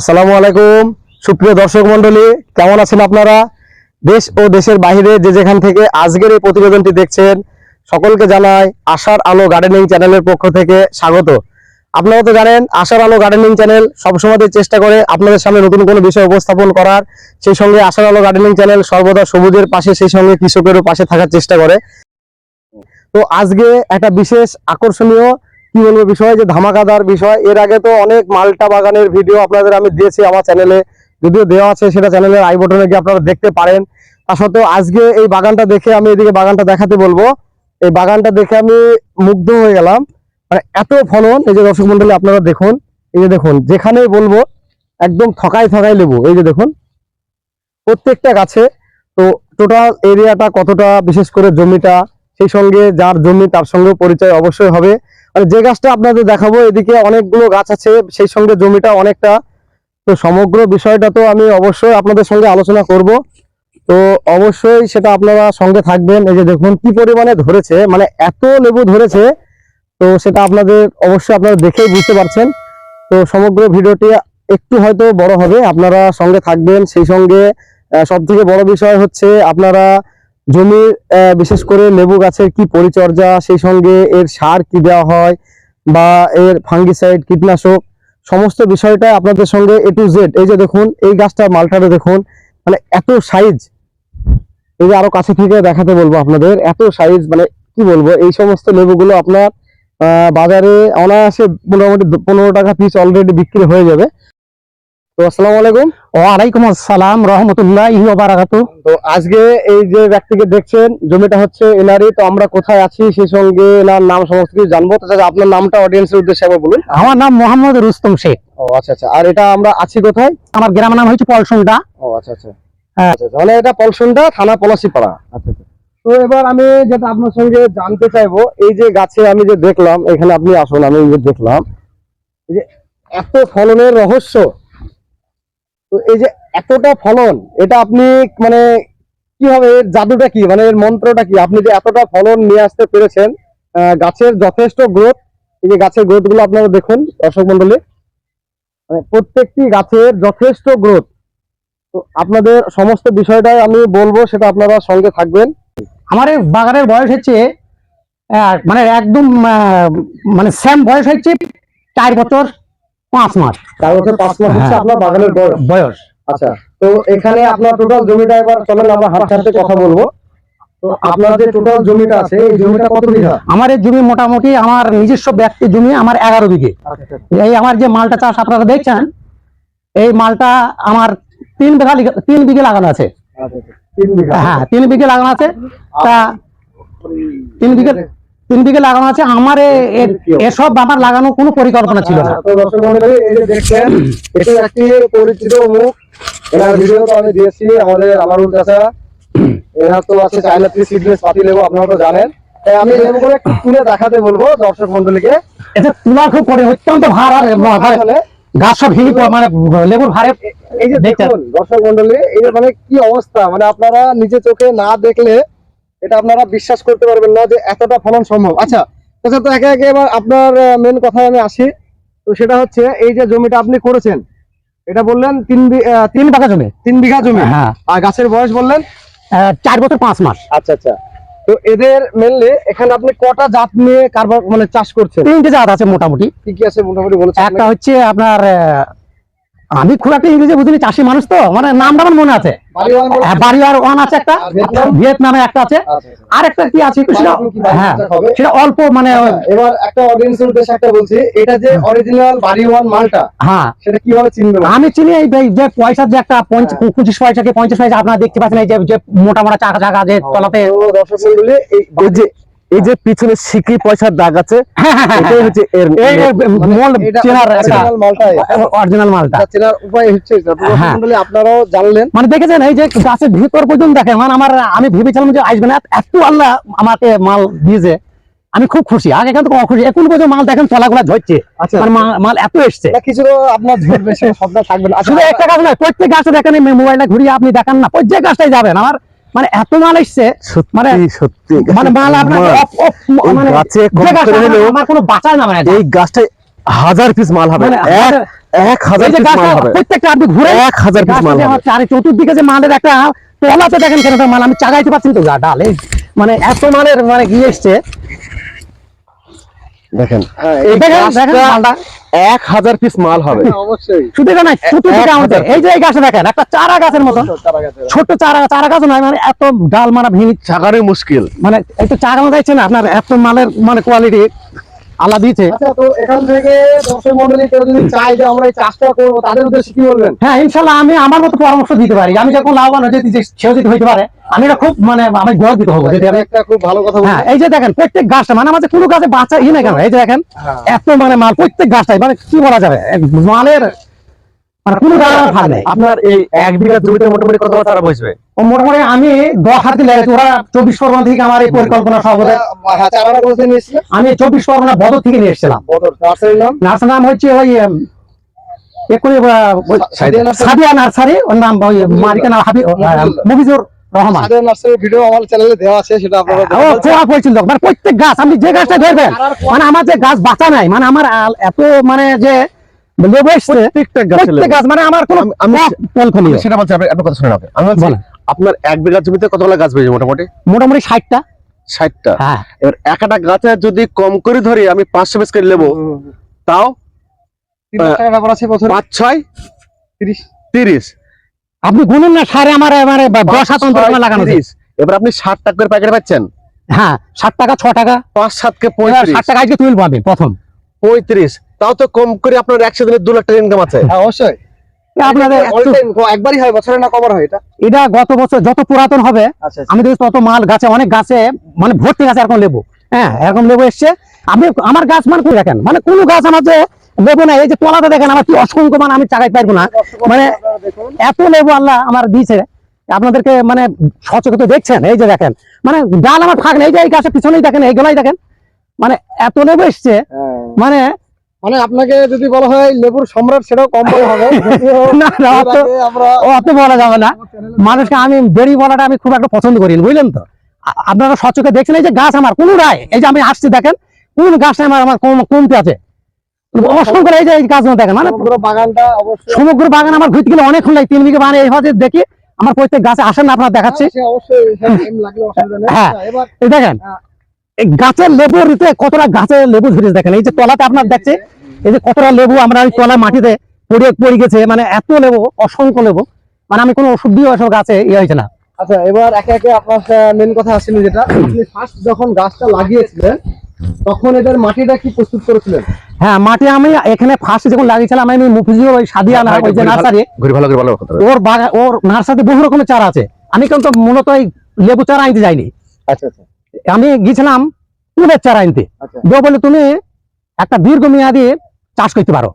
আসসালামু আলাইকুম। সুপ্রিয় দর্শক মন্ডলী কেমন আছেন আপনারা? দেশ ও দেশের বাইরে যে যেখান থেকে আজকের এই প্রতিবেদনটি দেখছেন, সকলকে জানাই আশার আলো গার্ডেনিং চ্যানেলের পক্ষ থেকে স্বাগত। আপনারা তো জানেন, আশার আলো গার্ডেনিং চ্যানেল সবসময় চেষ্টা করে আপনাদের সামনে নতুন কোনো বিষয় উপস্থাপন করার। সেই সঙ্গে আশার আলো গার্ডেনিং চ্যানেল সর্বদা সবুজের পাশে, সেই সঙ্গে কৃষকেরও পাশে থাকার চেষ্টা করে। তো আজকে একটা বিশেষ আকর্ষণীয় কি বলব বিষয়, যে ধামাকাদার বিষয়। এর আগে তো অনেক মালটা বাগানের ভিডিও আপনাদের আমি দিয়েছি আমার চ্যানেলে। যদিও দেওয়া আছে সেটা চ্যানেলের আই বটনে গিয়ে আপনারা দেখতে পারেন। তা সত্ত্বেও আজকে এই বাগানটা দেখে আমি এদিকে বাগানটা দেখাতে বলব। এই বাগানটা দেখে আমি মুগ্ধ হয়ে গেলাম। মানে এত ফলন, এই যে দর্শক মন্ডলী আপনারা দেখুন। এই যে দেখুন, যেখানেই বলব একদম থকাই থকাই লেবু। এই যে দেখুন, প্রত্যেকটা গাছে তো টোটাল এরিয়াটা কতটা, বিশেষ করে জমিটা, সেই সঙ্গে যার জমি তার সঙ্গে পরিচয় অবশ্যই হবে। মানে যে গাছটা আপনাদের দেখাবো, এদিকে অনেকগুলো গাছ আছে, সেই সঙ্গে জমিটা অনেকটা। তো সমগ্র বিষয়টা তো আমি অবশ্যই আপনাদের সঙ্গে আলোচনা করব। তো অবশ্যই সেটা আপনারা সঙ্গে থাকবেন। এই যে দেখুন কি পরিমাণে ধরেছে মানে এত লেবু ধরেছে, তো সেটা আপনাদের অবশ্যই আপনারা দেখেই বুঝতে পারছেন। তো সমগ্র ভিডিওটি একটু হয়তো বড় হবে, আপনারা সঙ্গে থাকবেন। সেই সঙ্গে সব থেকে বড় বিষয় হচ্ছে আপনারা জমির বিশেষ করে লেবু গাছের কি পরিচর্যা, সেই সঙ্গে এর সার কি দেওয়া হয় বা এর ফাঙ্গিসাইড, কীটনাশক, সমস্ত বিষয়টা আপনাদের সঙ্গে এ টু জেড এই যে দেখুন, এই গাছটা মালটারে দেখুন মানে এত সাইজ এই যে আরও কাছে থেকে দেখাতে বলব আপনাদের, এত সাইজ মানে কি বলব, এই সমস্ত লেবুগুলো আপনার বাজারে অনায়াসে মোটামুটি পনেরো টাকা পিস অলরেডি বিক্রি হয়ে যাবে। তো আসসালামু আলাইকুম। ওয়ালাইকুম আসসালাম রহমতুল্লাহ বারাকাতু তো আজকে এই যে ব্যক্তিকে দেখছেন জমিটা হচ্ছে এনারই তো আমরা কোথায় আছি সেই সঙ্গে এনার নাম সমস্ত কিছু জানব। আপনার নামটা অডিয়েন্সের উদ্দেশ্যে একবার বলুন। আমার নাম মোহাম্মদ রুস্তম শেখ। ও আচ্ছা আচ্ছা। আর এটা আমরা আছি কোথায়? আমার গ্রামের নাম হচ্ছে পলসুন্ডা ও আচ্ছা আচ্ছা। হ্যাঁ। আচ্ছা আচ্ছা। মানে এটা থানা পলাশিপাড়া। আচ্ছা আচ্ছা। তো এবার আমি যেটা আপনার সঙ্গে জানতে চাইব এই যে গাছে আমি যে দেখলাম এখানে আপনি আসুন আমি যে দেখলাম এই যে এত ফলনের রহস্য। তো এই যে এতটা ফলন, এটা আপনি মানে কীভাবে, এর জাদুটা কি? মানে এর মন্ত্রটা কি? আপনি যে এতটা ফলন নিয়ে আসতে পেরেছেন গাছের যথেষ্ট গ্রোথ এই যে গাছের গ্রোথগুলো আপনারা দেখুন, দর্শক মন্ডলী। মানে প্রত্যেকটি গাছের যথেষ্ট গ্রোথ তো আপনাদের সমস্ত বিষয়টাই আমি বলব, সেটা আপনারা সঙ্গে থাকবেন। আমার এই বাগানের বয়স হচ্ছে মানে একদম মানে সেম বয়স হচ্ছে চার বছর। পাঁচ মাস। চার বছর পাঁচ মাস হচ্ছে হ্যাঁ। আপনার বাগানের বয়স। বয়স। আচ্ছা তো এখানে আপনার টোটাল জমিটা এবার চলেন আমরা হাতে হাতে কথা বলব। তো আপনার যে টোটাল জমিটা আছে এই জমিটা কত বিঘা? আমার এই জমি মোটামুটি আমার নিজস্ব ব্যক্তি জমি আমার এগারো বিঘে। এই আমার যে মালটা চাষ আপনারা দেখছেন এই মালটা আমার তিন বিঘা তিন বিঘে লাগানো আছে। বিঘা। হ্যাঁ তিন বিঘে লাগানো আছে। তা তিন বিঘে তিন বিঘে লাগানো আছে আমার এসব আমার লাগানো কোনো পরিকল্পনা ছিল না। তো দর্শক মন্ডলী এই এটা একটি পরিচিত মুখ। এনার ভিডিও তো আমি দিয়েছি আমাদের আমারুল চাচা। এনার তো আছে চাইনা থ্রি সিডনেস পাতি লেবু আপনারা তো জানেন। আমি তুলে দেখাতে বলব দর্শক মন্ডলীকে। এটা তুলা খুব করে অত্যন্ত ভার আর গাছ সব ভেঙে মানে লেবুর ভারে এই যে? দেখুন দর্শক মন্ডলী এই মানে কি অবস্থা? মানে আপনারা নিজে চোখে না দেখলে এটা আপনারা বিশ্বাস করতে পারবেন না যে এতটা ফলন সম্ভব। আচ্ছা আচ্ছা তো একে একে এবার আপনার মেন কথায় আমি আসি। তো সেটা হচ্ছে এই যে জমিটা আপনি করেছেন এটা বললেন তিন তিন পাকা জমি? তিন বিঘা জমি? হ্যাঁ। আর গাছের বয়স বললেন চার বছর পাঁচ মাস। আচ্ছা আচ্ছা। তো এদের মেনলি এখানে আপনি কটা জাত নিয়ে কারবার মানে চাষ করছেন? তিনটে জাত আছে মোটামুটি। কি কি আছে মোটামুটি বলেছেন একটা হচ্ছে আপনার আমি খুব একটা ইংরেজি বুঝিনি চাষি মানুষ তো মানে নামটা আমার মনে আছে বলেছেন? হ্যাঁ, বাড়িওয়ার ওয়ান আছে একটা ভিয়েতনামে একটা আছে আচ্ছা, আচ্ছা। আর একটা কি আছে সেটা বাড়িওয়ান হ্যাঁ সেটা অল্প মানে এবার একটা অডিয়েন্সের উদ্দেশ্যে একটা বলছি এটা যে অরিজিনাল বাড়ি ওয়ান মালটা হ্যাঁ সেটা কীভাবে চিনবে? আমি চিনি এই যে- যে পয়সার যে একটা পঞ্চ- হ্যাঁ। পঁচিশ পয়সা কি পঞ্চাশ পয়সা আপনারা দেখতে পাচ্ছেন এই যে যে মোটা মোটা চাকা চাকা যে তলাতে দর্শক মণ্ডলী, এই যে এই যে পিছনে সিকি পয়সার দাগ আছে এটাই হচ্ছে এর মানে মোল এটা চেনার মালটাই। অরিজিনাল মালটা। চেনার উপায় হচ্ছে হ্যাঁ। আপনারাও জানলেন। মানে দেখেছেন এই যে গাছের ভিতর পর্যন্ত দেখেন মানে আমার আমি ভেবেছিলাম যে আসবে না এত আল্লাহ আমাকে মাল দিয়েছে। আমি খুব খুশি আগে কিন্তু কম খুশি এখন পর্যন্ত মাল দেখেন তলাগুলা ঝরছে আচ্ছা। মানে মাল এত এসছে। কিছু আপনার ঝরবে থাকবে না। আচ্ছা। একটা গাছ নয় প্রত্যেক গাছে দেখেন মোবাইলটা ঘুরিয়ে আপনি দেখান না প্রত্যেক গাছটাই যাবেন। আমার মানে এত মাল এসছে মানে সত্যি। মানে মাল আপনার মানে গাছে আমার- কোনো বাঁচায় না মানে এই গাছটা হাজার পিস মাল হবে। মানে এক হাজার- এক হাজার এই মাল হবে। প্রত্যেকটা আপনি ঘুরে এক হাজার পিস মাল হবে। চারে চতুর্দিকে যে মালের একটা তলাতে দেখেন কেন মাল আমি চাগাইতে পারছি তো গা ডালে। মানে এত মালের মানে গিয়ে এসছে। দেখেন। এই দেখেন দেখেন মালটা। এক হাজার পিস মাল হবে। শুধু এটা না চতুর্দিকে এক আমাদের। এই যে এই দেখেন একটা চারা গাছের মতন ছোট চারা চারা গাছ নয় মানে এত ডাল মারা ভেঙে থাকারই মুশকিল। মানে একটু চারা গাছ যাচ্ছে না আপনার এত মালের মানে কোয়ালিটি আল্লাহ দিয়েছে। আচ্ছা তো এখান থেকে দর্শক মন্ডলী কেউ যদি চাই যে আমরা এই চাষটা করব তাদের উদ্দেশ্যে কি বলবেন? হ্যাঁ ইনশাল্লাহ আমি আমার মতো পরামর্শ দিতে পারি। আমি যখন লাভবান হয়ে যেতে সেও যদি হইতে পারে আমি এটা খুব মানে আমি গর্বিত হব যদি আমি একটা খুব ভালো কথা হ্যাঁ এই যে দেখেন প্রত্যেক গাছটা মানে আমাদের কোনো গাছে বাঁচা ই না কেন? এই যে দেখেন হ্যাঁ। এত মানে মাল প্রত্যেক গাছটাই মানে কি বলা যাবে? মালের কোনো গাছ ভাগ নেই। আপনার এই এক বিঘা জমিতে মোটামুটি কত চারা বসবে মোটামুটি আমি দশ হাতে লেগেছি ওরা চব্বিশ পরগনা থেকে আমার এই পরিকল্পনা সব ওদের চারাটা কোথা থেকে নিয়েছিলেন আমি চব্বিশ পরগনা বদর থেকে নিয়ে এসেছিলাম। বদর নাম? হচ্ছে ওই এক্ষুনি সাদিয়া নার্সারি? ওর নাম ওই মালিকের নাম হাবি মুবিজুর রহমান। ভিডিও আমার চ্যানেলে দেওয়া আছে সেটা আপনারা ও মানে প্রত্যেক গাছ আপনি যে গাছটা ধরবেন মানে আমার যে গাছ বাঁচা নাই মানে আমার এত মানে যে মানে। আপনার এক বিঘা জমিতে কতগুলো গাছ বেজে মোটামুটি? মোটামুটি ষাটটা। ষাটটা। হ্যাঁ। এবার একটা গাছে যদি কম করে ধরি আমি পাঁচশো পিস করে নেব তাও পাঁচ ছয়? তিরিশ। আপনি গুনুন না সারে আমার মানে দশ হাত অন্তর লাগানো এবার আপনি ষাট টাকা করে প্যাকেট পাচ্ছেন? হ্যাঁ ষাট টাকা ছ টাকা। পাঁচ সাতকে পঁয়ত্রিশ ষাট টাকা আজকে তুলবো আমি প্রথম। পঁয়ত্রিশ। তাও তো কম করে আপনার একসাথে দু লাখ টাকা ইনকাম আছে। হ্যাঁ অবশ্যই। আপনাদের All একটু- time, একবারই হয় বছরে না কবার হয় এটা? এটা গত বছর যত পুরাতন হবে আচ্ছা আমি দেখছি তত মাল গাছে অনেক গাছে মানে ভর্তি গাছে এরকম লেবু। হ্যাঁ এরকম লেবু এসছে। আমি আমার গাছ মানে করে দেখেন? মানে কোন গাছ আমার যে লেবু না এই যে তলাতে দেখেন আমার কি অসংখ্য মানে আমি চাকাই পারব না। মানে এত লেবু আল্লাহ আমার দিয়েছে। আপনাদেরকে মানে সচেতন দেখছেন এই যে দেখেন। মানে ডাল আমার থাক নেই এই যে এই গাছের পিছনেই দেখেন এইগুলাই দেখেন। মানে এত লেবু এসছে। হ্যাঁ। মানে মানে আপনাকে যদি বলা হয় লেবুর সম্রাট সেটাও কম বলা হবে। অত বলা যাবে না। মানুষকে আমি বেরি বলাটা আমি খুব একটা পছন্দ করি বুঝলেন তো? আপনারা সচকে দেখছেন এই যে গাছ আমার কোন রায়। এই যে আমি আসছি দেখেন কোন গাছটা আমার আমার কম- কমতে আছে। অসংখ্য এই যে এই গাছ দেখেন মানে সমগ্র বাগানটা সমগ্র বাগান আমার ঘুরতে গেলে অনেকক্ষণ লাগে তিন বিঘে বাগানে এইভাবে দেখি আমার প্রত্যেক গাছে আসেন না আপনার দেখাচ্ছি। হ্যাঁ। এই দেখেন হ্যাঁ। এই গাছের লেবুর ঋতুতে কতটা গাছের লেবু ধরেছে দেখেন? এই যে তলাতে আপনার দেখছে এই যে কতটা লেবু আমরা ওই তলা মাটিতে পড়ে পড়ে গেছে মানে এত লেবু অসংখ্য লেবু। মানে আমি কোনো ওষুধ দিয়ে ওসব গাছে ইয়ে হয়েছে না। আচ্ছা এবার একে একে আপনার মেন কথা আসছিল যেটা আপনি ফার্স্ট যখন গাছটা লাগিয়েছিলেন তখন এদের মাটিটা কি প্রস্তুত করেছিলেন? হ্যাঁ মাটি আমি এখানে ফার্স্ট যখন লাগিয়েছিলাম আমি মুফিজিও ওই সাদিয়া না ওই যে নার্সারি ঘুরে ভালো করে ভালো কথা ওর বাগা ওর নার্সারিতে বহু রকমের চারা আছে। আমি কিন্তু মূলত এই লেবু চারা আনতে যাইনি। আচ্ছা আচ্ছা। আমি গিয়েছিলাম কুলের চারা আনতে। আচ্ছা। দিয়ে বলে তুমি একটা দীর্ঘমেয়াদী চাষ করতে পারো।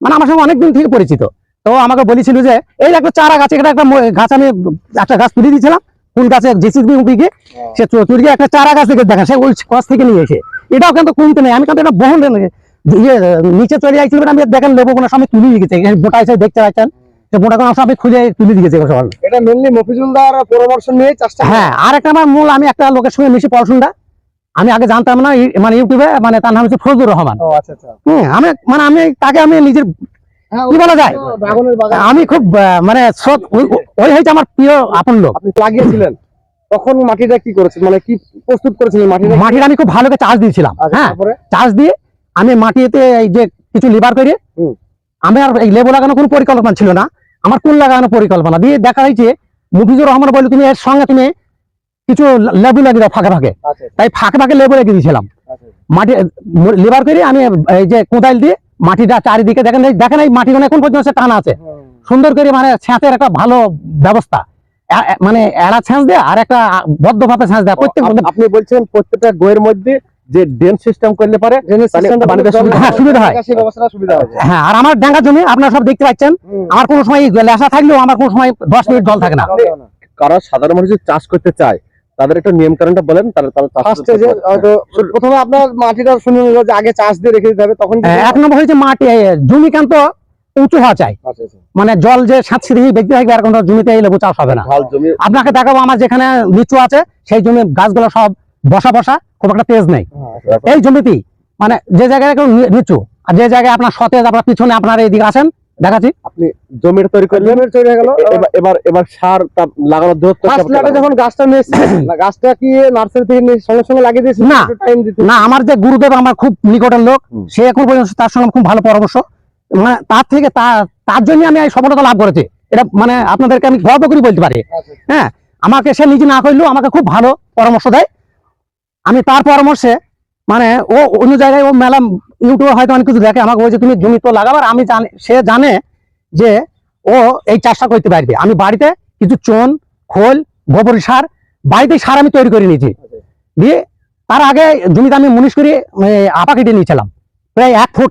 মানে আমার সঙ্গে অনেকদিন থেকে পরিচিত। তো আমাকে বলেছিল যে এই একটা চারা গাছ এটা একটা গাছ আমি একটা গাছ তুলে দিয়েছিলাম। ফুল গাছে জেসিবি উপিকে সে চুরি একটা চারা গাছ থেকে দেখা সে ওই গাছ থেকে নিয়ে এসে। এটাও কিন্তু কমতে নেই। আমি কিন্তু এটা বহুল ইয়ে নিচে চলে যাইছিল আমি দেখেন লেবু কোনো সময় তুলে গেছে মোটা এসে দেখতে পাচ্ছেন। মোটা কোনো আমি খুঁজে তুলে দিয়ে সকাল এটা মেনলি মফিজুলদার পরামর্শ নিয়ে চাষটা হ্যাঁ। আর একটা আমার মূল আমি একটা লোকের সঙ্গে মিশি পড়াশোনাটা। আমি আগে জানতাম না মানে ইউটিউবে মানে তার নাম হচ্ছে ফজলুর রহমান। আচ্ছা আচ্ছা। আমি মানে আমি তাকে আমি নিজের হ্যাঁ কি বলা যায়? আমি খুব মানে ওই- হয়েছে আমার প্রিয় আপন লোক। লাগিয়েছিলেন। তখন মাটিটা কি করেছেন? মানে কি প্রস্তুত করেছিলেন মাটিটা? আমি খুব ভালো করে চাষ দিয়েছিলাম। আচ্ছা হ্যাঁ চাষ দিয়ে আমি মাটিতে এই যে কিছু লিভার করে। আমি আর এই লেবু লাগানোর কোনো পরিকল্পনা ছিল না। আমার কুল লাগানোর পরিকল্পনা? দিয়ে দেখা হয়েছে মুফিজুর রহমান বলে তুমি এর সঙ্গে তুমি কিছু লেবু লাগিয়ে দাও ফাঁকে ফাঁকে। আচ্ছা তাই ফাঁকে ফাঁকে লেবু রেখে দিয়েছিলাম। আচ্ছা। মাটি লিভার করে আমি এই যে কোদাল দিয়ে মাটিটা চারিদিকে দেখেন দেখেন এই মাটি এখন পর্যন্ত সে টানা আছে। সুন্দর করে মানে ছ্যাঁচের একটা ভালো ব্যবস্থা। মানে এড়া ছ্যাঁচ দেয় আর একটা বদ্ধভাবে ছাঁচ দেয়। প্রত্যেক আপ- আপনি বলছেন প্রত্যেকটা গোয়ের মধ্যে যে ড্রেন সিস্টেম করলে পারে সুবিধা- হ্যাঁ। সেই ব্যবস্থাটা সুবিধা হবে। আর আমার ডাঙ্গা জমি আপনারা সব দেখতে পাচ্ছেন। আমার কোনো সময় লেসা থাকলেও আমার কোনো সময় দশ মিনিট জল থাকে না। কারণ সাধারণ মানুষ চাষ করতে চায় তাদের একটা নিয়ম কারণটা বলেন তারা প্রথমে আপনার মাটিটা শুনে নিল যে আগে চাষ দিয়ে রেখে দিতে হবে তখন হ্যাঁ, এক নম্বর হয়েছে মাটি এ, জমি কান্ত উঁচু হওয়া চাই। আচ্ছা আচ্ছা। মানে জল যে সাতশি দিয়ে ব্যক্তি থাকবে আর কোনো জমিতে এই লেবু চাষ হবে না। আপনাকে দেখাবো আমার যেখানে নিচু আছে সেই জমি গাছগুলো সব বসা বসা খুব একটা তেজ নেই। হ্যাঁ, এই জমিতেই মানে যে জায়গায় নিচু আর যে জায়গায় আপনার সতেজ আপনার পিছনে আপনার এইদিকে আসেন দেখাচ্ছি। আপনি জমিটা তৈরি করলেন। জমির তৈরি হয়ে গেল। এবার এবার এবার সার তার লাগানোর দূরত্ব ফার্স্ট কেমন যখন গাছটা নিয়ে না, গাছটা কি নার্সারি থেকে সঙ্গে সঙ্গে লাগিয়ে দিয়েছিল না। টাইম দিতে। না আমার যে গুরুদেব আমার খুব নিকটের লোক সে এখন পর্যন্ত তার সঙ্গে খুব ভালো পরামর্শ। মানে তার থেকে তার জন্য আমি এই সফলতা লাভ করেছি। এটা মানে আপনাদেরকে আমি গর্ব করে বলতে পারি। আচ্ছা। হ্যাঁ আমাকে সে নিজে না করলেও আমাকে খুব ভালো পরামর্শ দেয়। আমি তার পরামর্শে মানে ও অন্য জায়গায় ও মেলা ইউটিউবে হয়তো অনেক কিছু দেখে আমাকে বলছে তুমি জমি তো লাগাবার? আমি জানি সে জানে যে ও এই চাষটা করতে পারবে। আমি বাড়িতে কিছু চুন খোল গোবর সার বাড়িতে সার আমি তৈরি করে নিয়েছি। দিয়ে তার আগে জমিতে আমি মুনিশ করে আপা কেটে নিয়েছিলাম প্রায় এক ফুট।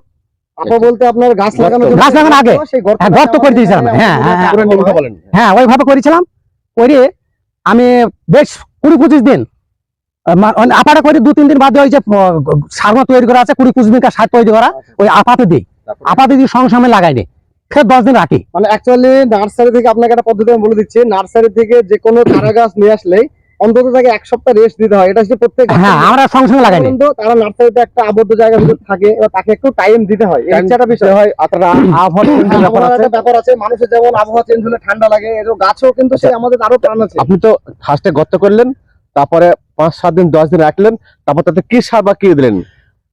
বলতে আপনার গাছ লাগানো গাছ লাগানোর আগে। সেই গর্ত হ্যাঁ, করে দিয়েছিলাম। ওইভাবে করেছিলাম। করে আমি বেশ কুড়ি পঁচিশ দিন আপাটা করে দু তিন দিন বাদে ওই যে আহ, সার মতো তৈরি করা আছে কুড়ি দিন সার তৈরি করা ওই আপাতে দিই আপাতে দিয়ে সঙ্গে সঙ্গে লাগাই দিই ফের দশ দিন রাখি। মানে অ্যাকচুয়ালি নার্সারি থেকে আপনাকে একটা পদ্ধতি আমি বলে দিচ্ছি নার্সারি থেকে যে কোনো চারা গাছ নিয়ে আসলেই অন্তত তাকে এক সপ্তাহ রেস্ট দিতে হয়। এটা হচ্ছে প্রত্যেক হ্যাঁ আমরা সঙ্গে সঙ্গে লাগাই দিই তারা নার্সারিতে একটা আবদ্ধ জায়গার ভিতর থাকে তাকে একটু টাইম দিতে হয়। এই একটা বিষয়। হয় আপনারা আবহাওয়া ব্যাপার আছে। ব্যাপার আছে মানুষের যেমন আবহাওয়া চেঞ্জ হলে ঠান্ডা লাগে গাছও কিন্তু সে আমাদের আরও প্রাণ আছে। আপনি তো ফার্স্টে গর্ত করলেন তারপরে পাঁচ সাত দিন দশ দিন রাখলেন তারপর তাতে কি সার বা কি দিলেন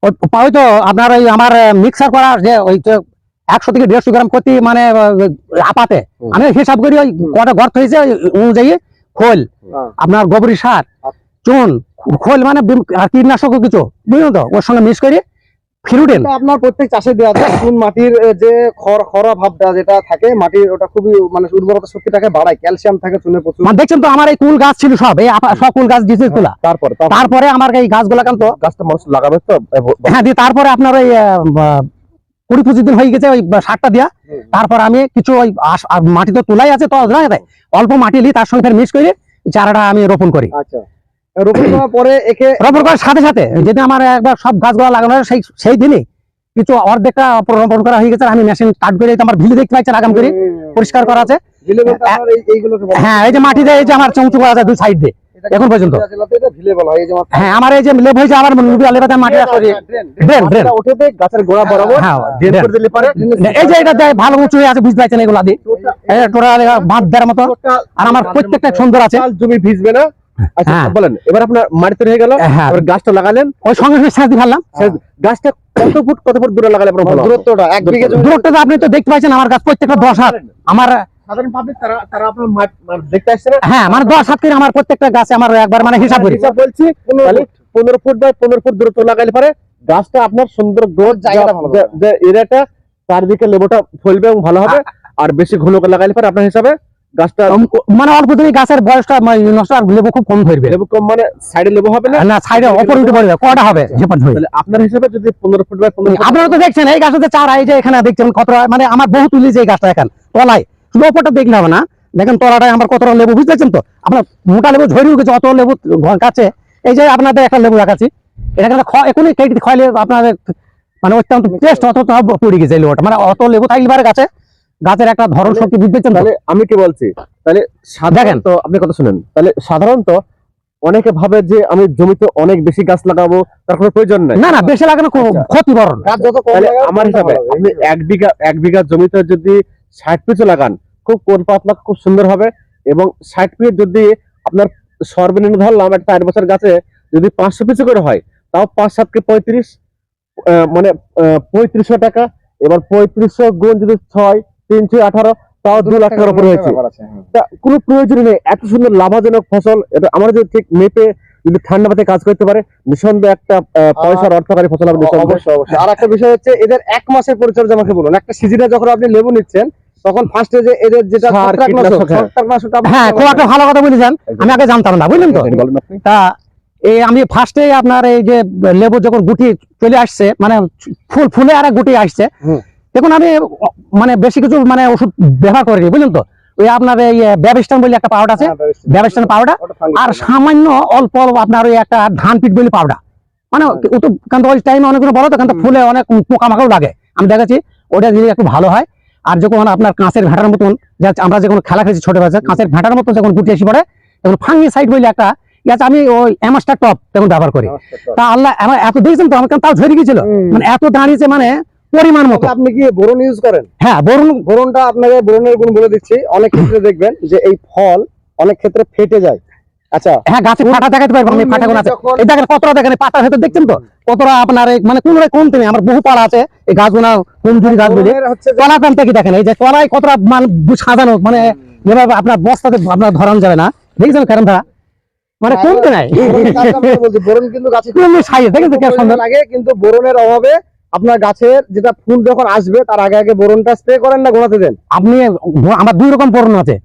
ওই- তো আপনার ওই আমার মিক্সার করার যে ওই একশো থেকে দেড়শো গ্রাম প্রতি মানে আপাতে আমি হিসাব করি ওই কটা গর্ত হয়েছে অনুযায়ী খোল হ্যাঁ। আপনার গোবরি সার আচ্ছা। চুন খোল মানে আর কীটনাশক কিছু বুঝলেন তো ওর সঙ্গে মিক্স করে ফিরুটেন এটা আপনার প্রত্যেক চাষে দেওয়া যায় চুন মাটির যে খর খরা ভাবটা যেটা থাকে মাটির ওটা খুবই মানে উর্বরতা শক্তিটাকে বাড়ায়। ক্যালসিয়াম থাকে চুনে প্রচুর। মানে দেখছেন তো আমার এই কুল গাছ ছিল সব এই সব কুল গাছ দিয়েছে তোলা তারপর তারপরে। আমার এই গাছগুলা কান্ত গাছটা মানুষ লাগাবে তো হ্যাঁ দিয়ে তারপরে আপনার ওই কুড়ি পঁচিশ দিন হয়ে গেছে ওই সারটা দিয়া। তারপর আমি কিছু ওই মাটি তো তোলাই আছে তো অল্প মাটি নিয়ে তার সঙ্গে মিক্স করে চারাটা আমি রোপণ করি। আচ্ছা। রোপণ করার পরে একে রোপণ করার সাথে সাথে যদি আমার একবার সব গাছগুলো লাগানো সেই সেই দিনই কিছু অর্ধেকটা রোপণ করা হয়ে গেছে আমি মেশিন স্টার্ট করে এই আমার ভিলে দেখতে পাচ্ছেন আগাম করে পরিষ্কার করা আছে। ভিলে বলতে আপনার এই- এইগুলোকে বলা। হয়। এই যে মাটি দিয়ে এই যে আমার চমচু করা আছে দুই সাইড দিয়ে এখন পর্যন্ত। ভিলে আছে, এটা ভিলে বলা হয় এই যে মাথা- আমার এই যে লেপ হয়েছে আবার লুবি আলেবাতে মাটি ড্রেন, ড্রেন। Drain drain. মাটিটা উঠে দেয় গাছের গোড়া বরাবর। হ্যাঁ ড্রেন ড্রেন। করে দিলে পারে। এই যে এটা ভালো উঁচু হয়ে আছে বুঝতে পারছেন এগুলো দিয়ে। বাঁধ দেওয়ার মতো। আর আমার প্রত্যেকটা সুন্দর আছে। জমি ভিজবে না। আচ্ছা হ্যাঁ। বলেন এবার আপনার মাটি তৈরি হয়ে গেল হ্যাঁ গাছটা লাগালেন। ওই সঙ্গে সঙ্গে সাজ দিয়ে ফেললাম। গাছটা কত ফুট কত ফুট দূরে লাগালে আপনার দূরত্বটা এক বিঘে দূরত্বটা আপনি তো দেখতে পাচ্ছেন আমার গাছ প্রত্যেকটা দশ হাত। আমার সাধারণ পাবলিক তারা তারা আপনার মাঠ- মাঠ দেখতে আসছে না? হ্যাঁ মানে দশ হাত করে আমার প্রত্যেকটা গাছে আমার একবার মানে হিসাব করি। হিসাব বলছি পনেরো ফুট। বাই পনেরো ফুট দূরত্ব লাগাইলে পারে গাছটা আপনার সুন্দর গ্রোথ জায়গাটা ভালো এরিয়াটা চারদিকে লেবুটা ফলবে এবং ভালো হবে। আর বেশি ঘন করে লাগাইলে পারে আপনার হিসাবে গাছটা মানে অল্প দিনে গাছের বয়সটা মানে নষ্ট আর লেবু খুব কম ধরবে। লেবু কম মানে সাইডে লেবু হবে না? না সাইডে অপর উঠে পড়বে কটা হবে? তাহলে আপনার হিসাবে যদি পনেরো ফুট বাই পনেরো ফুট আপনারা তো দেখছেন এই গাছটাতে চারা এই যে এখানে দেখছেন কতটা মানে আমার বহু তুলেছে এই গাছটা এখন তলায়। শুধু দেখলে হবে না। দেখেন তলাটায় আমার কতটা লেবু বুঝতে পারছেন তো? আপনার মোটা লেবু ঝরিয়ে গেছে অত লেবু কাছে। এই যে আপনাদের একটা লেবু দেখাচ্ছি। এটা কিন্তু এখনই কেটে খাইলে আপনাদের মানে অত্যন্ত টেস্ট অত পড়ে গেছে লেবুটা। মানে অত লেবু থাকলে পারে গাছে। গাছের একটা ধরন শক্তি বুঝতে পারছেন তাহলে আমি কি বলছি? তাহলে সাধারণত আপনি কথা শুনেন। তাহলে সাধারণত অনেকে ভাবে যে আমি জমিতে অনেক বেশি গাছ লাগাবো তার কোনো প্রয়োজন নাই। না না বেশি লাগানো খুব আচ্ছা। ক্ষতি বরণ গাছ যত কম তাহলে আমার হিসাবে আপনি এক বিঘা এক বিঘা জমিতে যদি ষাট পিছু লাগান খুব কোন পাতলা খুব সুন্দর হবে। এবং ষাট পিস যদি আপনার সর্বনিম্ন ধরলাম একটা চার বছর গাছে যদি পাঁচশো পিছু করে হয় তাও পাঁচ সাতকে পঁয়ত্রিশ আহ, মানে পঁয়ত্রিশশো টাকা। এবার পঁয়ত্রিশশো গুণ যদি ছয় তিনশো আঠারো তাও দু লাখ টাকার উপরে হয়েছে। হ্যাঁ। কোনো প্রয়োজন নেই এত সুন্দর লাভজনক ফসল এটা আমরা যদি ঠিক মেপে যদি ঠান্ডা মাথায় কাজ করতে পারে নিঃসন্দেহে একটা পয়সার অর্থকারী ফসল অবশ্যই আর একটা বিষয় হচ্ছে এদের এক মাসের পরিচর্যা আমাকে বলুন। একটা সিজনে যখন আপনি লেবু নিচ্ছেন তখন ফার্স্টে যে এদের যেটা সার, ছত্রাকনাশক কীটনাশক, হ্যাঁ। আপনি হ্যাঁ খুব একটা ভালো কথা বলেছেন। আমি আগে জানতাম না বুঝলেন তো? বলেন তা এই আমি ফার্স্টে আপনার এই যে লেবু যখন গুটি চলে আসছে মানে ফুল ফুলে আর গুটি আসছে। দেখুন আমি মানে বেশি কিছু মানে ওষুধ ব্যবহার করিনি বুঝলেন তো? ওই আপনার এই ব্যাবিস্টান বলে একটা পাউডার আছে হ্যাঁ, ব্যবস্থা। পাউডার আর সামান্য অল্প অল্প আপনার ওই একটা ধান পিট বলে পাউডার মানে ও তো কারণ ওই টাইমে অনেকগুলো বড় তো কারণ ফুলে অনেক পোকামাকড় লাগে। আমি দেখেছি ওটা দিলে একটু ভালো হয় আর যখন আপনার কাঁচের ভেটার মতন যা আমরা যখন খেলা খেয়েছি ছোট বাচ্চা কাঁচের ভেটার মতন যখন গুটি এসে পড়ে তখন ফাঙ্গি সাইড বলে একটা আছে, আমি ওই অ্যামাস্টার টপ তখন ব্যবহার করি। তা আল্লাহ আমার এত দেখছেন তো আমার কারণ তাও ঝরে গেছিল মানে এত দাঁড়িয়েছে মানে পরিমাণ মতো। আপনি কি বোরন ইউজ করেন? হ্যাঁ বরুণ বোরনটা আপনাকে বোরনের গুণ বলে দিচ্ছি। অনেক ক্ষেত্রে দেখবেন যে এই ফল অনেক ক্ষেত্রে ফেটে যায়। আচ্ছা হ্যাঁ গাছে ফাটা দেখাতে পারব আমি ফাটা কোন আছে। এই দেখেন কতটা দেখেন পাতার ভেতর দেখছেন তো? কতটা আপনার মানে কোন কোন তুমি আমার বহু পাড়া আছে। এই গাছগুলো কোন জুড়ি গাছগুলি। বোরনের হচ্ছে যে- তলা দেখেন এই যে তলায় কতটা মানে সাজানো মানে যেভাবে আপনার বস্তাতে আপনার ধরানো যাবে না। দেখছেন কারণ ধরা মানে কমতে নাই বোরন বোরন কিন্তু গাছে সাইজ দেখেন তো সুন্দর লাগে কিন্তু বোরনের অভাবে আপনার গাছের যেটা ফুল যখন আসবে তার আগে আগে বোরনটা স্প্রে করেন না গোড়াতে দেন? আপনি আমার দুই রকম বোরন আছে।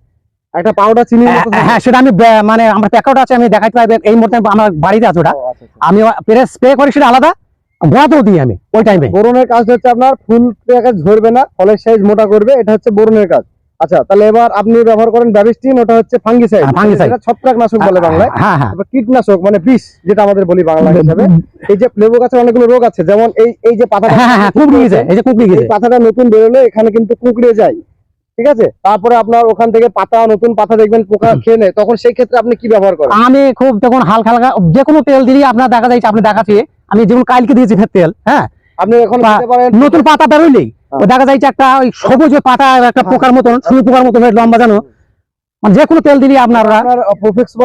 একটা পাউডার চিনি হ্যাঁ, হ্যাঁ সেটা আমি মানে আমার প্যাকেট আছে আমি দেখাতে পারব এই মুহূর্তে আমার বাড়িতে আছে ওটা। আমি স্প্রে করি সেটা আলাদা। গোড়াতেও দিই আমি ওই টাইমে বোরনের কাজ হচ্ছে আপনার ফুল ধরবে ঝরবে না ফলের সাইজ মোটা করবে এটা হচ্ছে বোরনের কাজ। আচ্ছা তাহলে এবার আপনি ব্যবহার করেন ব্যাবিস্টিন ওটা হচ্ছে ফাঙ্গিসাইড হ্যাঁ, এটা ছত্রাকনাশক বলে বাংলায়। হ্যাঁ হ্যাঁ কীটনাশক মানে বিষ যেটা আমাদের বলি বাংলা হিসাবে। এই যে লেবু গাছের অনেকগুলো রোগ আছে যেমন এই এই যে পাতা হ্যাঁ হ্যাঁ হ্যাঁ কুকড়ি গেছে এই যে পাতাটা নতুন বেরোলে এখানে কিন্তু কুকড়ে যায় ঠিক আছে? তারপরে আপনার ওখান থেকে পাতা নতুন পাতা দেখবেন পোকা খেয়ে নেয় তখন সেই ক্ষেত্রে আপনি কি ব্যবহার করেন? আমি খুব যখন হালকা হালকা যে কোনো তেল দিলেই আপনার দেখা যাচ্ছে আপনি দেখাচ্ছি। আমি যেমন কালকে দিয়েছি ফের তেল হ্যাঁ? আপনি এখন পারেন নতুন পাতা বেরোইলেই হ্যাঁ। দেখা যাচ্ছে একটা ওই সবুজ পাতা একটা পোকার মতন শুধু পোকার মতন লম্বা জানো মানে যে কোনো তেল দিলেই আপনার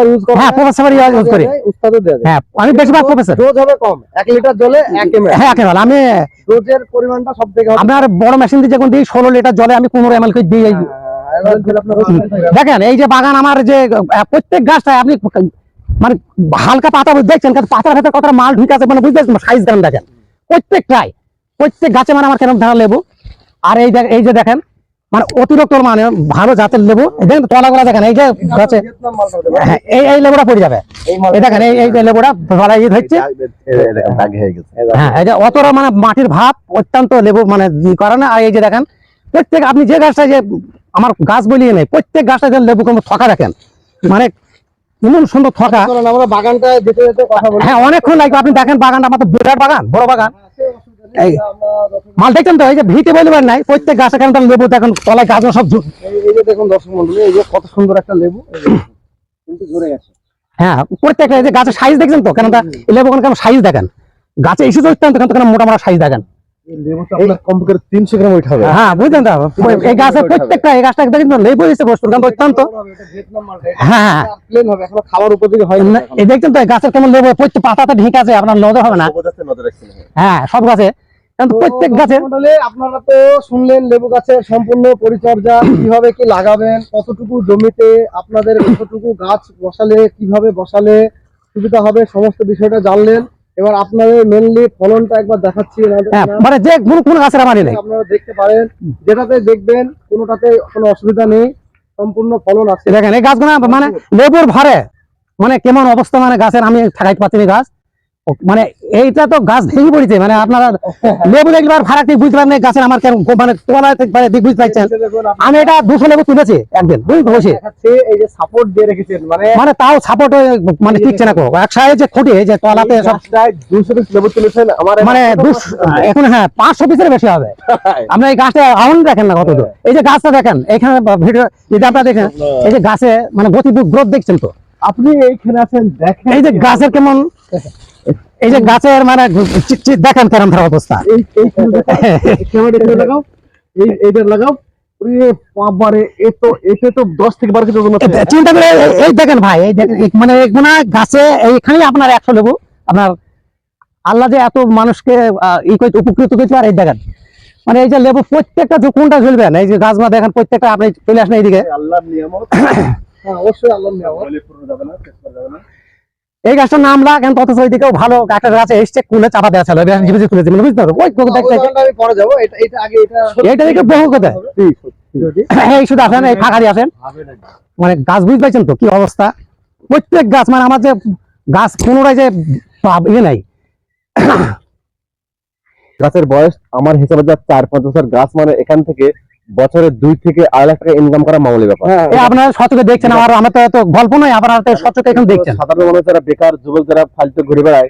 ইউজ করেন। হ্যাঁ প্রফেসর ইউজ করি। উস্তাদও দেয়া হ্যাঁ আমি বেশিরভাগ প্রফেসর ডোজ হবে কম। এক লিটার জলে এক এম হ্যাঁ একেবারে আমি ডোজের পরিমাণটা সব থেকে আপনার বড় মেশিন দিয়ে যখন দিই ষোলো লিটার জলে আমি করে দিই হ্যাঁ, দিলে দেখেন এই যে বাগান আমার যে প্রত্যেক গাছটায় আপনি মানে হালকা পাতা দেখছেন পাতার ভেতরে কতটা মাল ঢুকে আছে মানে বুঝতে সাইজ দেন দেখেন। প্রত্যেকটাই প্রত্যেক গাছে মানে আমার কেরম ধারা লেবু। আর এই দেখ- এই যে দেখেন মানে অতিরিক্ত মানে ভালো জাতের লেবু। দেখেন তলাগুলা দেখেন এই যে গাছে। হ্যাঁ, এই এই লেবুটা পড়ে যাবে। এই দেখেন এই এই লেবুটা ধরা ইয়ে হচ্ছে। হ্যাঁ এই যে অতটা মানে মাটির ভাব অত্যন্ত লেবু মানে করে না। আর এই যে দেখেন প্রত্যেক আপনি যে গাছটা যে আমার গাছ বলিয়ে নেই প্রত্যেক গাছটা যে লেবু কোনো থকা দেখেন। মানে এমন সুন্দর থকা আমরা বাগানটা যেতে যেতে কথা বলি। হ্যাঁ অনেকক্ষণ লাগবে। আপনি দেখেন বাগানটা আমার তো বিরাট বাগান বড় বাগান। এই মাল দেখছেন তো? এই যে ভিটে বলবেন নাই প্রত্যেক গাছে কেন তার লেবু দেখেন তলায় গাছ সব এই যে দেখুন দর্শক মন্ডলী এই যে কত সুন্দর একটা লেবু কিন্তু ঝরে গেছে। হ্যাঁ প্রত্যেকটা এই যে গাছের সাইজ দেখছেন তো? কেন লেবু কেন সাইজ দেখেন? গাছে এসে অত্যন্ত কেন কেন মোটা মোটা সাইজ দেখেন? কমপক্ষে তিনশো গ্রাম হবে। হ্যাঁ বুঝলেন তো। এই গাছের প্রত্যেকটা এই গাছটা দেখেন তো লেবু এসে বস্তু কেন অত্যন্ত হ্যাঁ। প্লেন হবে এখনও খাবার উপযোগী হয় না, এই দেখছেন তো গাছের কেমন লেবু প্রত্যেক পাতাটা ঢিক আছে আপনার নজর হবে না। হ্যাঁ সব গাছে। প্রত্যেক মন্ডলে আপনারা তো শুনলেন লেবু গাছের সম্পূর্ণ পরিচর্যা কীভাবে কি লাগাবেন কতটুকু জমিতে আপনাদের কতটুকু গাছ বসালে কীভাবে বসালে সুবিধা হবে সমস্ত বিষয়টা জানলেন। এবার আপনাদের মেনলি ফলনটা একবার দেখাচ্ছি হ্যাঁ মানে যে কোন কোন গাছের আমারই নেই। আপনারা দেখতে পারেন যেটাতে দেখবেন কোনোটাতে কোনো অসুবিধা নেই সম্পূর্ণ ফলন আছে। দেখেন এই গাছগুলো মানে লেবুর ভারে মানে কেমন অবস্থা মানে গাছের আমি ঠেকাইতে পারছি না গাছ। মানে এইটা তো গাছ ভেঙে পড়েছে মানে আপনারা লেবু দেখলে আর ফারাক ঠিক বুঝতে পারেন গাছের আমার কেমন মানে মানে দিক বুঝতে পারছেন। আমি এটা দুশো লেবু তুলেছি একদিন বসে সাপোর্ট দিয়ে রেখেছেন মানে মানে তাও সাপোর্ট মানে টিকছে না কো এক সাইডে যে খুঁটে যে তলাতে সব দুশো লেবু তুলেছেন আমার মানে এখন হ্যাঁ পাঁচশো পিসের বেশি হবে। আপনি এই গাছটা আউন দেখেন না কতদূর? এই যে গাছটা দেখেন এখানে ভিডিও যদি আপনারা দেখেন এই যে গাছে মানে গতি গ্রোথ দেখছেন তো। আপনি এইখানে আছেন দেখেন এই যে গাছের কেমন এই যে গাছের মানে দেখেন কেমন ধর অবস্থা। এই এই ক্যামেরা এখানে লাগাও? এইটা লাগাও? ওরে বাবারে এ তো এতে তো 10 থেকে 12 কেজি ওজন আছে। এ- চিন্তা করে এই- এই দেখেন ভাই এই মানে গাছে এইখানে আপনার একশো লেবু। আপনার আল্লাহ যে এত মানুষকে আহ, উপকৃত করতে আর এই দেখেন। মানে এই যে লেবু প্রত্যেকটা কোনটা ঝুলবেন এই যে গাছগুলো দেখেন প্রত্যেকটা আপনি চলে আসেন এইদিকে। নিয়ামত। হ্যাঁ অবশ্যই আল্লাহর এই গাছটার নাম লাগ কিন্তু অথচ ওইদিকেও ভালো একটা গাছ এসছে কুলে চাপা দেওয়া ছিল। ঝিপে খুলেছে মানে বুঝতে পারো ওই ওই দেখতে আমি পরে যাব। এটা এটা আগে এটা এইটা দেখে বহু কথা। এই শুধু আসেন এই ফাঁকা দিয়ে আসেন। মানে গাছ বুঝতে পারছেন তো কি অবস্থা? প্রত্যেক গাছ মানে আমার যে গাছ কোনোটাই যে ইয়ে নাই। গাছের বয়স আমার হিসাবে যা চার পাঁচ বছর গাছ মানে এখান থেকে বছরে দুই থেকে আড়াই লাখ টাকা ইনকাম করা মামুলি ব্যাপার। হ্যাঁ আপনারা সচকে দেখছেন আমার আমার তো এত গল্প নয় আপনারা তো সচকে এখন দেখছেন। সাধারণ মানুষ যারা বেকার যুবক যারা ফালতু ঘুরে বেড়ায়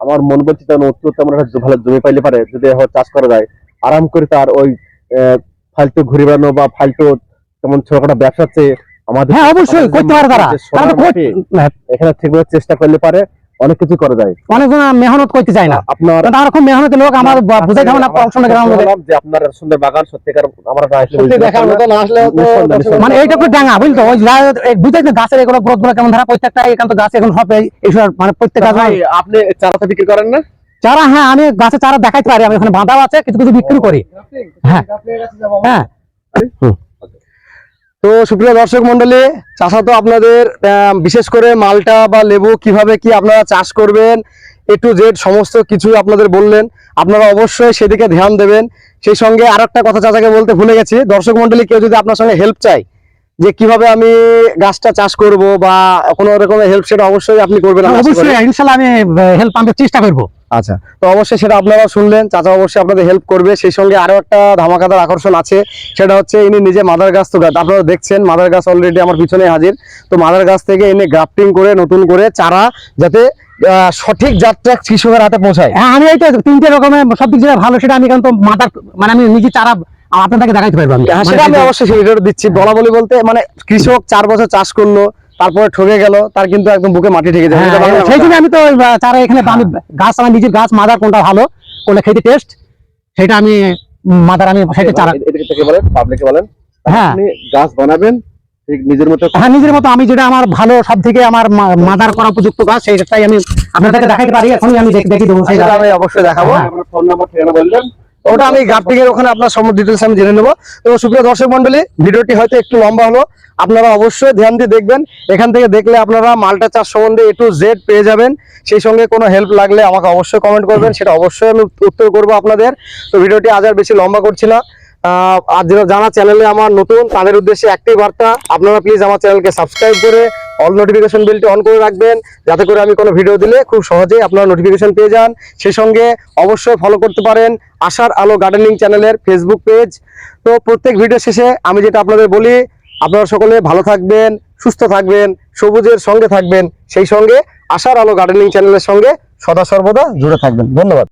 আমার মন বলছে তেমন উত্তর তেমন একটা ভালো জমি পাইলে পারে যদি এখন চাষ করা যায় আরাম করে তার ওই আহ, ফালতু ঘুরে বেড়ানো বা ফালতু তেমন ছোটখাটো ব্যবসা চেয়ে আমাদের হ্যাঁ অবশ্যই করতে পারে তারা। তারা এখানে ঠিকভাবে চেষ্টা করলে পারে অনেক কিছু করা যায়। অনেকজন মেহনত করতে চায় না। আপনার তো তারা খুব মেহনতি লোক আমার বুঝাই থাকবে না পড়াশোনা গ্রাম লোকে যে আপনার সুন্দর বাগান সত্যিকার আমরা না আসলে সত্যি দেখার মতো না আসলে তো। মানে এইটা একটু ডাঙা বুঝলি তো? ওই বুঝাই না গাছের এগুলো গ্রোথগুলো কেমন? ধরা প্রত্যেকটা এখান তো গাছ এখন হবে এইসব মানে প্রত্যেক গাছ। আপনি চারাটা বিক্রি করেন না? চারা হ্যাঁ আমি গাছে চারা দেখাইতে পারি আমি ওখানে বাঁধাও আছে কিছু কিছু বিক্রি করি। হ্যাঁ। হ্যাঁ। তো সুপ্রিয় দর্শক মন্ডলী চাষা তো আপনাদের বিশেষ করে মালটা বা লেবু কীভাবে কি আপনারা চাষ করবেন এ টু জেড সমস্ত কিছু আপনাদের বললেন আপনারা অবশ্যই সেদিকে ধ্যান দেবেন। সেই সঙ্গে আর একটা কথা চাচাকে বলতে ভুলে গেছি দর্শক মন্ডলী কেউ যদি আপনার সঙ্গে হেল্প চাই যে কীভাবে আমি গাছটা চাষ করব বা কোনো রকমের হেল্প সেটা অবশ্যই আপনি করবেন। আমি অবশ্যই ইনশাল্লাহ আমি হেল্প আনতে চেষ্টা করব। আচ্ছা তো অবশ্যই সেটা আপনারা শুনলেন চাচা অবশ্যই আপনাদের হেল্প করবে। সেই সঙ্গে আরও একটা ধামাকাদার আকর্ষণ আছে সেটা হচ্ছে ইনি নিজে মাদার গাছ তো আপনারা দেখছেন মাদার গাছ অলরেডি আমার পিছনে হাজির। তো মাদার গাছ থেকে এনে গ্রাফটিং করে নতুন করে চারা যাতে সঠিক যাত্রা কৃষকের হাতে পৌঁছায়। হ্যাঁ আমি এই তো তিনটে রকমের সব দিক যেটা ভালো সেটা আমি কিন্তু মাদার মানে আমি নিজে চারা আপনাদেরকে দেখাইতে পারব আমি। হ্যাঁ, মানে সেটা আমি অবশ্যই সেই ভিডিওটা দিচ্ছি। বলা বলি বলতে মানে কৃষক চার বছর চাষ করল তারপরে ঠকে গেল তার কিন্তু একদম বুকে মাটি ঠেকে যায়। হ্যাঁ, সেই জন্য আমি তো চারা এখানে আমি গাছ আমার নিজের গাছ মাদার কোনটা ভালো কোনটা খেতে টেস্ট সেটা আমি মাদার আমি সেটা চারা বলেন পাবলিকে বলেন। হ্যাঁ। গাছ বানাবেন নিজের মতো হ্যাঁ নিজের মতো আমি যেটা আমার ভালো সব থেকে আমার মা- মাদার করা উপযুক্ত গাছ সেইটাই আমি আপনাদেরকে দেখাইতে পারি এখনই আমি দেখি দেবো সেটা আমি অবশ্যই দেখাবো। হ্যাঁ। আপনার ফোন নাম্বার ঠিকানা বলবেন ওটা আমি গার্ডিং এর ওখানে আপনার সমস্ত ডিটেলস আমি জেনে নেব। তো সুপ্রিয় দর্শক মন্ডলী ভিডিওটি হয়তো একটু লম্বা হলো। আপনারা অবশ্যই ধ্যান দিয়ে দেখবেন। এখান থেকে দেখলে আপনারা মালটা চাষ সম্বন্ধে এ টু জেড পেয়ে যাবেন। সেই সঙ্গে কোনো হেল্প লাগলে আমাকে অবশ্যই কমেন্ট করবেন। সেটা অবশ্যই আমি উত্তর করব আপনাদের। তো ভিডিওটি আজ আর বেশি লম্বা করছি না। আর যারা জানা চ্যানেলে আমার নতুন, তাদের উদ্দেশ্যে একটাই বার্তা, আপনারা প্লিজ আমার চ্যানেলকে সাবস্ক্রাইব করে অল নোটিফিকেশন বেলটি অন করে রাখবেন, যাতে করে আমি কোনো ভিডিও দিলে খুব সহজেই আপনারা নোটিফিকেশন পেয়ে যান। সেই সঙ্গে অবশ্যই ফলো করতে পারেন আশার আলো গার্ডেনিং চ্যানেলের ফেসবুক পেজ তো প্রত্যেক ভিডিও শেষে আমি যেটা আপনাদের বলি, আপনারা সকলে ভালো থাকবেন, সুস্থ থাকবেন, সবুজের সঙ্গে থাকবেন, সেই সঙ্গে আশার আলো গার্ডেনিং চ্যানেলের সঙ্গে সদা সর্বদা জুড়ে থাকবেন। ধন্যবাদ।